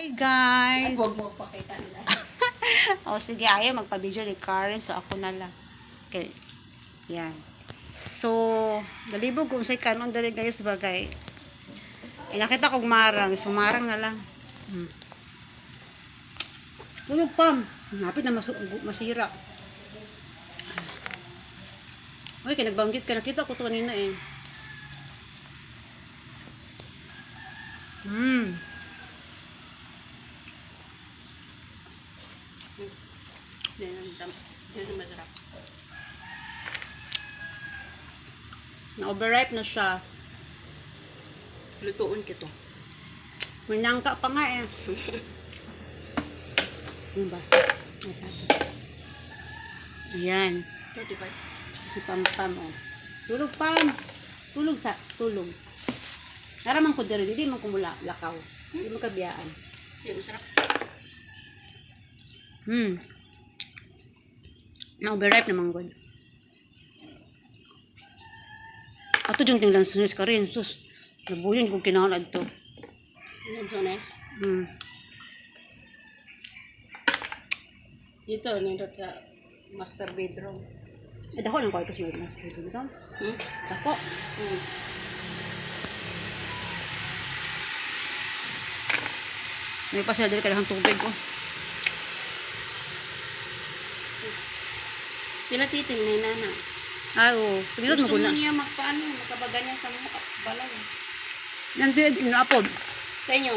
Hey guys! Huwag mo pakita nila. o sige, ayaw magpa-video ni Karen so ako na lang. Okay. Yan. So, dalibog kung say kanon dali guys bagay. Eh, nakita kong marang. So, marang na lang. Hmm. Tulog pam. Napit na masu- masira. Uy, kaya nagbanggit ka. Nakita ko ito kanina eh. Hmm. Yan ang dam- yan ang masarap. Na-overripe na siya. Lutuon kito. May nangka pa nga eh. Yung basa. Ay, basa. Ayan. 35. Si Pam Pam, oh. Tulog, Pam. Tulog sa, tulog. Naramang ko diri, hindi man kumula, lakaw. Hindi mo kabiyaan. Yan masarap. Hmm. Na-overripe naman god. Ato dyan tingnan sunis ka rin, sus. Nabuyon kung kinahal to. Yan so nice. Hmm. Dito, nindot sa master bedroom. Eh, dako ng kwarto siya mas dito dito. Hmm? Dako. Hmm. May pa sila dili kadahang tubig oh. Sila titing na inana. Ay, oo. Pinot mo Gusto mo niya magpaano, makabaganyan sa mga balay. Nandiyo, kinapod. Sa inyo,